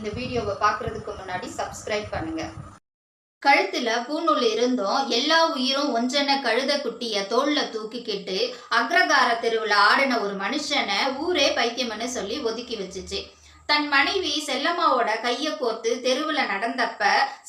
இந்த வீடியோவை பார்க்கறதுக்கு முன்னாடி சப்ஸ்கிரைப் பண்ணுங்க. கழுத்துல பூநூல் இருந்தும் எல்லா உயிரும் ஒன்றென கழுத குட்டிய தோல்ல தூக்கிக்கிட்டு அக்ரகார தெருவுல ஆடின ஒரு மனுஷனை ஊரே பைத்தியம்னு சொல்லி ஒதுக்கி வச்சுச்சு. தன் மனைவி செல்லம்மாவோட கைய கோர்த்து தெருவுல நடந்தப்ப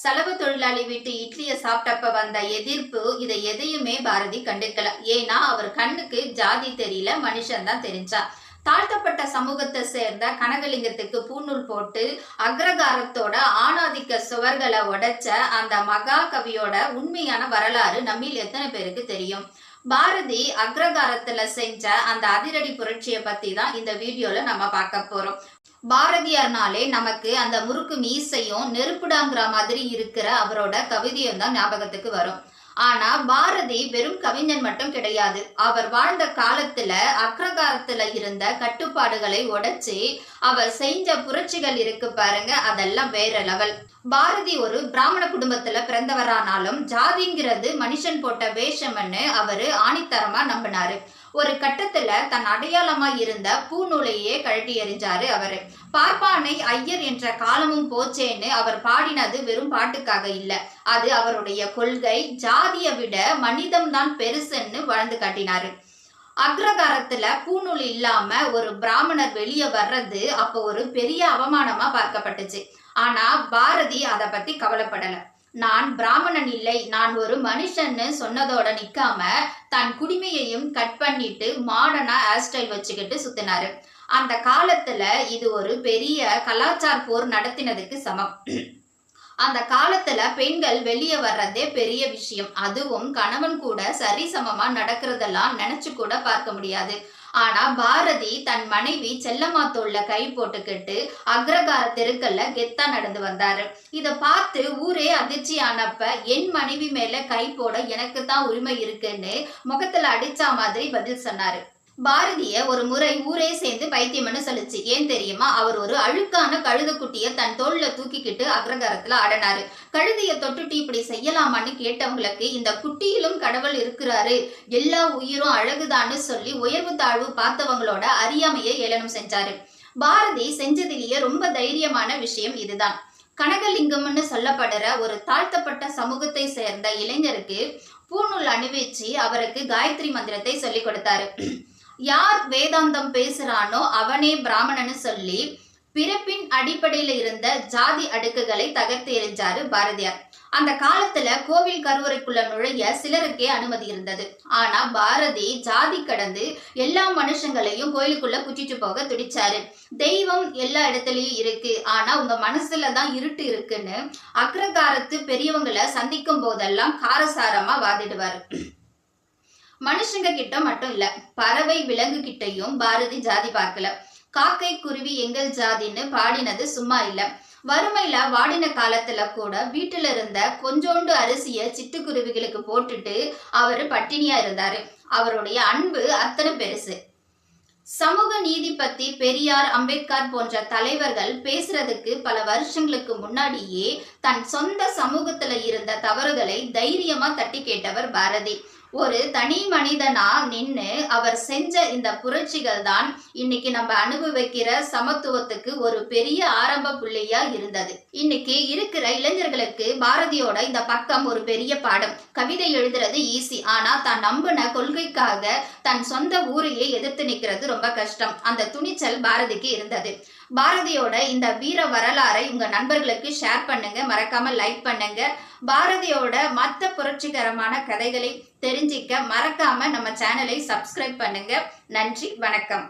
செலவு தொழிலாளி வீட்டு இட்லிய சாப்பிட்டப்ப வந்த எதிர்ப்பு இதை எதையுமே பாரதி கண்டுக்கல. ஏன்னா அவர் கண்ணுக்கு ஜாதி தெரியல மனுஷன் தான் தெரிஞ்சா. தாழ்த்தப்பட்ட சமூகத்தை சேர்ந்த கனகலிங்கத்துக்கு பூநூல் போட்டு அக்ரகாரத்தோட ஆணாதிக்க சுவர்களை உடைச்ச அந்த மகா கவியோட உண்மையான வரலாறு நம்மில் எத்தனை பேருக்கு தெரியும்? பாரதி அக்ரகாரத்துல செஞ்ச அந்த அதிரடி புரட்சியை பத்தி தான் இந்த வீடியோல நம்ம பார்க்க போறோம். பாரதியார்னாலே நமக்கு அந்த முறுக்கு மீசையும் நெருப்புடாங்கிற மாதிரி இருக்கிற அவரோட கவிதையும் தான் ஞாபகத்துக்கு வரும். ஆனா பாரதி வெறும் கவிஞன் மட்டும் கிடையாது. அவர் வாழ்ந்த காலத்துல அக்ர அக்ரகாரத்துல இருந்த கட்டுப்பாடுகளை உடைச்சு அவர் செஞ்ச புரட்சிகள் இருக்கு பாருங்க அதெல்லாம் வேற லெவல். பாரதி ஒரு பிராமண குடும்பத்துல பிறந்தவரானாலும் ஜாதிங்கிறது மனுஷன் போட்ட வேஷம்னு அவரு ஆணித்தரமா நம்பினாரு. ஒரு கட்டத்துல தன் அடையாளமா இருந்த பூநூலையே கழட்டி எறிஞ்சாரு அவரு. பார்ப்பானை ஐயர் என்ற காலமும் போச்சேன்னு அவர் பாடினது வெறும் பாட்டுக்காக இல்ல. அது அவருடைய கொள்கை ஜாதியை விட மனிதம்தான் பெருசுன்னு வளர்ந்து காட்டினாரு. அக்ரகாரத்துல பூநூல் இல்லாம ஒரு பிராமணர் வெளியே வர்றது அப்போ ஒரு பெரிய அவமானமா பார்க்கப்பட்டுச்சு. ஆனா பாரதி அதை பத்தி கவலைப்படல. நான் பிராமணன் இல்லை நான் ஒரு மனுஷன்னு சொன்னதோட நிக்காம தன் குடிமையையும் கட் பண்ணிட்டு மாடர்னா ஹேர் ஸ்டைல் வச்சுக்கிட்டு சுத்தினாரு. அந்த காலத்துல இது ஒரு பெரிய கலாச்சார போர் நடத்தினதுக்கு சமம். அந்த காலத்துல பெண்கள் வெளியே வர்றதே பெரிய விஷயம். அதுவும் கணவன் கூட சரிசமமா நடக்கிறதெல்லாம் நினைச்சு கூட பார்க்க முடியாது. ஆனா பாரதி தன் மனைவி செல்லம்மா தோல்ல கை போட்டுக்கிட்டு அக்ரகார தெருக்கல்ல கெத்தா நடந்து வந்தாரு. இத பார்த்து ஊரே அதிர்ச்சி ஆனப்ப என் மனைவி மேல கை போட எனக்கு தான் உரிமை இருக்குன்னு முகத்துல அடிச்சா மாதிரி பதில் சொன்னாரு. பாரதிய ஒரு முறை ஊரே சேர்ந்து பைத்தியம்னு சொல்லுச்சு. ஏன் தெரியுமா? அவர் ஒரு அழுக்கான கழுதக்குட்டிய தன் தோல்ல தூக்கிக்கிட்டு அக்ரகாரத்துல ஆடினாரு. கழுதைய தொட்டுட்டு இப்படி செய்யலாமான்னு கேட்டவங்களுக்கு இந்த குட்டியிலும் கடவுள் இருக்கிறாரு. எல்லா உயிரும் அழகுதான்னு சொல்லி உயர்வு தாழ்வு பார்த்தவங்களோட அறியாமையை ஏளனம் செஞ்சாரு. பாரதி செஞ்சதிலேயே ரொம்ப தைரியமான விஷயம் இதுதான். கனகலிங்கம்னு சொல்லப்படுற ஒரு தாழ்த்தப்பட்ட சமூகத்தை சேர்ந்த இளைஞருக்கு பூநூல் அணிவிச்சு அவருக்கு காயத்ரி மந்திரத்தை சொல்லிக் கொடுத்தாரு. யார் வேதாந்தம் பேசுறானோ அவனே பிராமணன்னு சொல்லி பிறப்பின் அடிப்படையில இருந்த ஜாதி அடுக்குகளை தகர்த்து எறிஞ்சாரு பாரதியார். அந்த காலத்துல கோவில் கருவறைக்குள்ள நுழைய சிலருக்கே அனுமதி இருந்தது. ஆனா பாரதி ஜாதி கடந்து எல்லா மனுஷங்களையும் கோயிலுக்குள்ள குச்சிட்டு போக துடிச்சாரு. தெய்வம் எல்லா இடத்துலயும் இருக்கு. ஆனா உங்க மனசுல தான் இருட்டு இருக்குன்னு அக்ரகாரத்து பெரியவங்களை சந்திக்கும் போதெல்லாம் காரசாரமா வாதிடுவாரு. மனுஷங்க கிட்ட மட்டும் இல்ல பறவை விலங்கு கிட்டையும் பாரதி ஜாதி பார்க்கல. காக்கை குருவி எங்கள் ஜாதின்னு பாடினது சும்மா இல்ல. வறுமையில வாடின காலத்துல கூட வீட்டுல இருந்த கொஞ்சோண்டு அரிசிய சிட்டுக்குருவிகளுக்கு போட்டுட்டு அவரு பட்டினியா இருந்தாரு. அவருடைய அன்பு அத்தனை பெருசு. சமூக நீதி பத்தி பெரியார் அம்பேத்கர் போன்ற தலைவர்கள் பேசுறதுக்கு பல வருஷங்களுக்கு முன்னாடியே தன் சொந்த சமூகத்துல இருந்த தவறுகளை தைரியமா தட்டி கேட்டவர் பாரதி. ஒரு தனி மனிதனா நின்னு அவர் செஞ்ச இந்த புரட்சிகள் தான் இன்னைக்கு நம்ம அனுபவிக்கிற சமத்துவத்துக்கு ஒரு பெரிய ஆரம்ப புள்ளியா இருந்தது. இன்னைக்கு இருக்கிற இளைஞர்களுக்கு பாரதியோட இந்த பக்கம் ஒரு பெரிய பாடம். கவிதை எழுதுறது ஈஸி ஆனா தான் நம்பின கொள்கைக்காக தன் சொந்த ஊரையே எதிர்த்து நிக்கிறது ரொம்ப கஷ்டம். அந்த துணிச்சல் பாரதிக்கு இருந்தது. பாரதியோட இந்த வீர வரலாறை உங்க நண்பர்களுக்கு ஷேர் பண்ணுங்க. மறக்காம லைக் பண்ணுங்க. பாரதியோட மற்ற புரட்சிகரமான கதைகளை தெரிஞ்சிக்க மறக்காம நம்ம சேனலை சப்ஸ்கிரைப் பண்ணுங்க. நன்றி வணக்கம்.